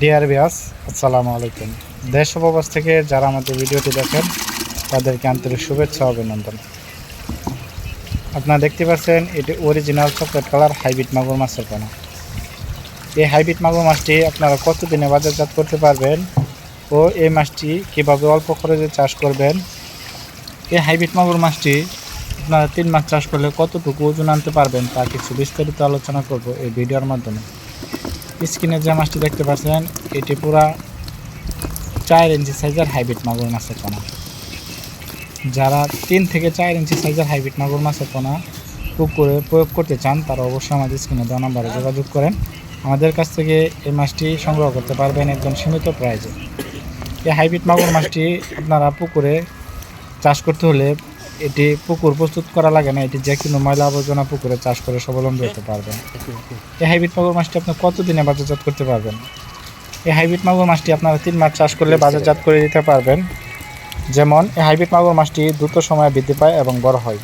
Deer বিয়াস আসসালামু আলাইকুম। দেশ ও প্রবাস থেকে যারা আমাদের ভিডিওটি দেখেন, তাদেরকে আন্তরিক শুভেচ্ছা অভিনন্দন। আপনারা দেখতে পাচ্ছেন, এটি অরিজিনাল চকলেট কালার হাইব্রিড মাগুর মাছের পোনা। এই হাইব্রিড মাগুর মাছটি আপনারা কতদিনে বাজারজাত করতে পারবেন ও এই মাছটি কীভাবে অল্প খরচে চাষ করবেন? এই হাইব্রিড মাগুর মাছটি আপনারা তিন মাস চাষ করলে কতটুকু ওজন আনতে পারবেন তা কিছু বিস্তারিত আলোচনা করব এই ভিডিওর মাধ্যমে। স্ক্রিনে যে মাছটি দেখতে পাচ্ছেন, এটি পুরা চার ইঞ্চি সাইজের হাইব্রিড মাগুর মাছের পোনা। যারা তিন থেকে চার ইঞ্চি সাইজের হাইব্রিড মাগুর মাছের পোনা পুকুরে প্রয়োগ করতে চান, তারা অবশ্যই আমাদের স্ক্রিনে দেওয়া নাম্বারে যোগাযোগ করেন। আমাদের কাছ থেকে এই মাছটি সংগ্রহ করতে পারবেন একদম সীমিত প্রাইজে এই হাইব্রিড মাগুর মাছটি আপনারা পুকুরে চাষ করতে হলে এটি পুকুর প্রস্তুত করা লাগে না, এটি যে কোনো ময়লা আবর্জনা পুকুরে চাষ করে স্বাবলম্বী হতে পারবেন। এই হাইব্রিড মাগুর মাছটি আপনি কতদিনে বাজারজাত করতে পারবেন? এই হাইব্রিড মাগুর মাছটি আপনারা তিন মাস চাষ করলে বাজারজাত করে দিতে পারবেন। যেমন, এই হাইব্রিড মাগুর মাছটি দ্রুত সময়ে বৃদ্ধি পায় এবং বড় হয়।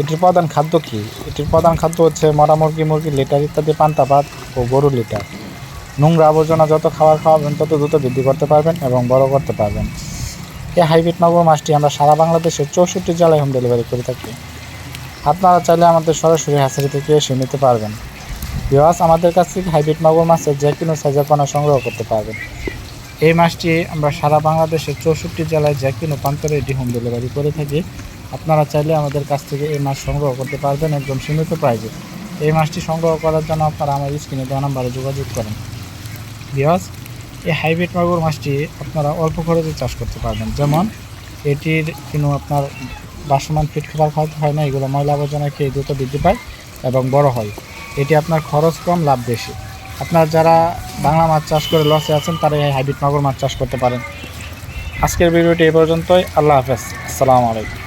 এটির প্রধান খাদ্য কি? এটির প্রধান খাদ্য হচ্ছে মরা মুরগি মুরগি লিটার ইত্যাদি পান্তা, ভাত ও গরু লিটার। নোংরা আবর্জনা যত খাবার খাওয়াবেন, তত দ্রুত বৃদ্ধি করতে পারবেন এবং বড় করতে পারবেন। এই হাইব্রিড মাগুর মাছটি আমরা সারা বাংলাদেশের চৌষট্টি জেলায় হোম ডেলিভারি করে থাকি। আপনারা চাইলে আমাদের সরাসরি হাসারি থেকে এসে নিতে পারবেন। বিওয়াস আমাদের কাছ থেকে হাইব্রিড মাগুর মাছের যে কোনো সাইজের পানা সংগ্রহ করতে পারবেন। এই মাছটি আমরা সারা বাংলাদেশের চৌষট্টি জেলায় যে কোনো প্রান্তরে এটি হোম ডেলিভারি করে থাকি। আপনারা চাইলে আমাদের কাছ থেকে এই মাছ সংগ্রহ করতে পারবেন একদম সীমিত প্রাইজে এই মাছটি সংগ্রহ করার জন্য আপনারা আমার স্ক্রিনে দেওয়া নাম্বারে যোগাযোগ করেন। বিওয়াস এই হাইব্রিড মাগুর মাছটি আপনারা অল্প খরচে চাষ করতে পারবেন। যেমন এটির কোনো আপনার বাসমান ফিট খাবার খাওয়াতে হয় না, এগুলো ময়লা আবর্জনা খেয়ে দ্রুত বৃদ্ধি পায় এবং বড় হয়। এটি আপনার খরচ কম, লাভ বেশি। আপনার যারা বাংলা মাছ চাষ করে লসে আছেন, তারা এই হাইব্রিড মাগুর মাছ চাষ করতে পারেন। আজকের ভিডিওটি এ পর্যন্তই। আল্লাহ হাফেজ। আসসালামু আলাইকুম।